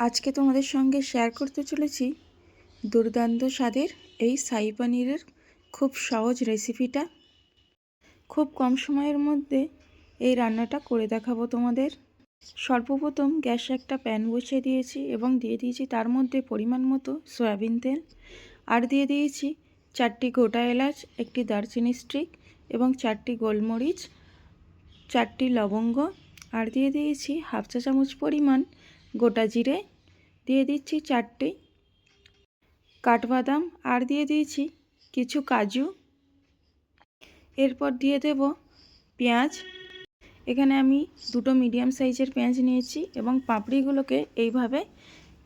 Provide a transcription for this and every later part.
আজকে তোমাদের সঙ্গে শেয়ার করতে চলেছি দুর্দান্ত স্বাদের এই সাই পানিরের খুব সহজ রেসিপিটা খুব কম সময়ের মধ্যে এই রান্নাটা করে দেখাবো তোমাদের। সর্বপ্রথম গ্যাসে একটা প্যান বসিয়ে দিয়েছি এবং দিয়ে দিয়েছি তার মধ্যে পরিমাণ মতো সয়াবিন তেল। আর দিয়ে দিয়েছি চারটি গোটা এলাচ, একটি দারচিনি স্টিক এবং চারটি গোলমরিচ, চারটি লবঙ্গ। আর দিয়ে দিয়েছি হাফ চা চামচ পরিমাণ গোটা জিরে দিয়ে দিচ্ছি চারটে কাঠবাদাম আর দিয়ে দিয়েছি কিছু কাজু। এরপর দিয়ে দেব পেঁয়াজ। এখানে আমি দুটো মিডিয়াম সাইজের পেঁয়াজ নিয়েছি এবং পাপড়িগুলোকে এইভাবে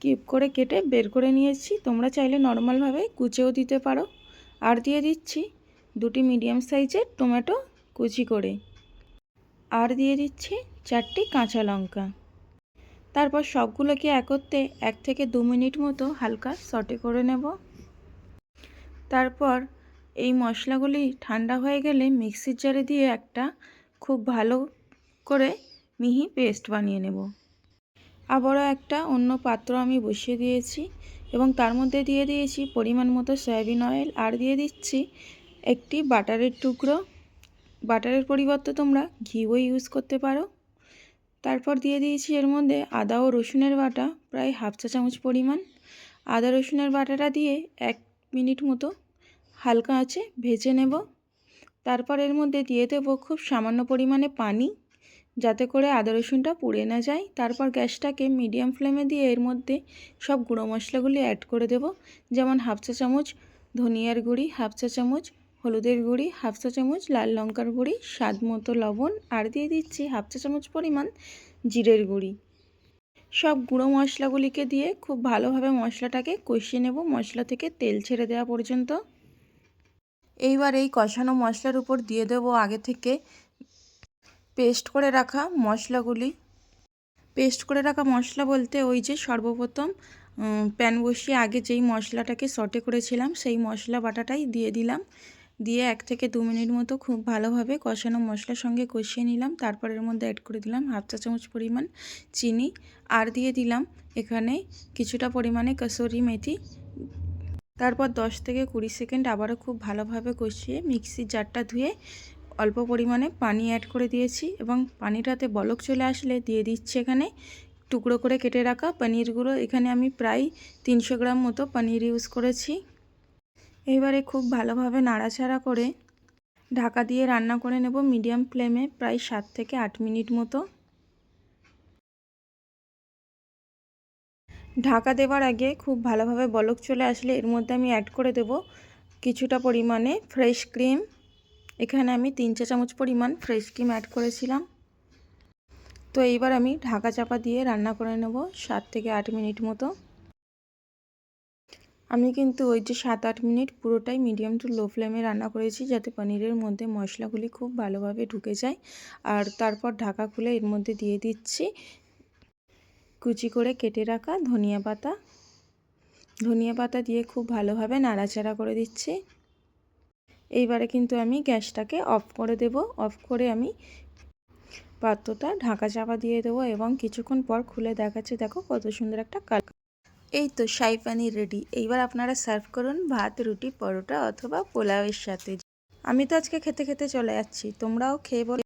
কিপ করে কেটে বের করে নিয়েছি। তোমরা চাইলে নর্মালভাবে কুচেও দিতে পারো। আর দিয়ে দিচ্ছি দুটি মিডিয়াম সাইজের টমেটো কুচি করে। আর দিয়ে দিচ্ছি চারটি কাঁচা লঙ্কা। তারপর সবগুলোকে একত্রে এক থেকে দু মিনিট মতো হালকা সটে করে নেব। তারপর এই মশলাগুলি ঠান্ডা হয়ে গেলে মিক্সির জারে দিয়ে একটা খুব ভালো করে মিহি পেস্ট বানিয়ে নেব। আবারও একটা অন্য পাত্র আমি বসিয়ে দিয়েছি এবং তার মধ্যে দিয়ে দিয়েছি পরিমাণ মতো সয়াবিন অয়েল আর দিয়ে দিচ্ছি একটি বাটারের টুকরো। বাটারের পরিবর্তে তোমরা ঘিও ইউজ করতে পারো। তারপর দিয়ে দিয়েছি এর মধ্যে আদা ও রসুনের বাটা, প্রায় হাফ চা চামচ পরিমাণ। আদা রসুনের বাটাটা দিয়ে এক মিনিট মতো হালকা আছে ভেজে নেব। তারপর এর মধ্যে দিয়ে দেবো খুব সামান্য পরিমাণে পানি, যাতে করে আদা রসুনটা পুড়ে না যায়। তারপর গ্যাসটাকে মিডিয়াম ফ্লেমে দিয়ে এর মধ্যে সব গুঁড়ো মশলাগুলি অ্যাড করে দেব। যেমন হাফ চা চামচ ধনিয়ার গুঁড়ি, হাফ চা চামচ হলুদের গুঁড়ি, হাফ চা চামচ, লাল লঙ্কার গুঁড়ি, স্বাদ মতো লবণ, আর দিয়ে দিচ্ছি হাফ চা চামচ পরিমাণ জিরের গুঁড়ি। সব গুঁড়ো মশলাগুলিকে দিয়ে খুব ভালোভাবে মশলাটাকে কষিয়ে নেব, মশলা থেকে তেল ছেড়ে দেওয়া পর্যন্ত। এইবার এই কষানো মশলার উপর দিয়ে দেব আগে থেকে পেস্ট করে রাখা মশলাগুলি। পেস্ট করে রাখা মশলা বলতে ওই যে সর্বপ্রথম প্যান বসিয়ে আগে যেই মশলাটাকে সটে করেছিলাম, সেই মশলা বাটাটাই দিয়ে দিলাম। দিয়ে এক থেকে দু মিনিট মতো খুব ভালোভাবে কষানো মশলার সঙ্গে কষিয়ে নিলাম। তারপর এর মধ্যে অ্যাড করে দিলাম হাফ চা চামচ পরিমাণ চিনি। আর দিয়ে দিলাম এখানে কিছুটা পরিমাণে কসুরি মেথি। তারপর 10 থেকে কুড়ি সেকেন্ড আবারও খুব ভালোভাবে কষিয়ে মিক্সির জারটা ধুয়ে অল্প পরিমাণে পানি অ্যাড করে দিয়েছি এবং পানিটাতে বলক চলে আসলে দিয়ে দিচ্ছি এখানে টুকরো করে কেটে রাখা পনিরগুলো। এখানে আমি প্রায় তিনশো গ্রাম মতো পনির ইউজ করেছি। এবারে খুব ভালোভাবে নাড়াচাড়া করে ঢাকা দিয়ে রান্না করে নেব মিডিয়াম ফ্লেমে প্রায় সাত থেকে আট মিনিট মতো। ঢাকা দেওয়ার আগে খুব ভালোভাবে বলক চলে আসলে এর মধ্যে আমি অ্যাড করে দেব কিছুটা পরিমাণে ফ্রেশ ক্রিম এখানে আমি তিন চা চামচ পরিমাণ ফ্রেশ ক্রিম অ্যাড করেছিলাম। তো এইবার আমি ঢাকা চাপা দিয়ে রান্না করে নেব সাত থেকে আট মিনিট মতো। আমি কিন্তু ওই যে সাত আট মিনিট পুরোটাই মিডিয়াম টু লো ফ্লেমে রান্না করেছি যাতে পনিরের মধ্যে মশলাগুলি খুব ভালোভাবে ঢুকে যায়। আর তারপর ঢাকা খুলে এর মধ্যে দিয়ে দিচ্ছি কুচি করে কেটে রাখা ধনিয়া পাতা। ধনিয়া পাতা দিয়ে খুব ভালোভাবে নাড়াচাড়া করে দিচ্ছি। এইবারে কিন্তু আমি গ্যাসটাকে অফ করে দেব। অফ করে আমি পাত্রটা ঢাকা চাপা দিয়ে দেবো এবং কিছুক্ষণ পর খুলে দেখাচ্ছি। দেখো কত সুন্দর একটা কালার এই তো শাহি পানি রেডি। এইবার আপনারা সার্ভ করুন ভাত, রুটি, পরোটা অথবা পোলাওয়ের সাথে। আমি তো আজকে খেতে খেতে চলে যাচ্ছি। তোমরাও খেয়ে বলে।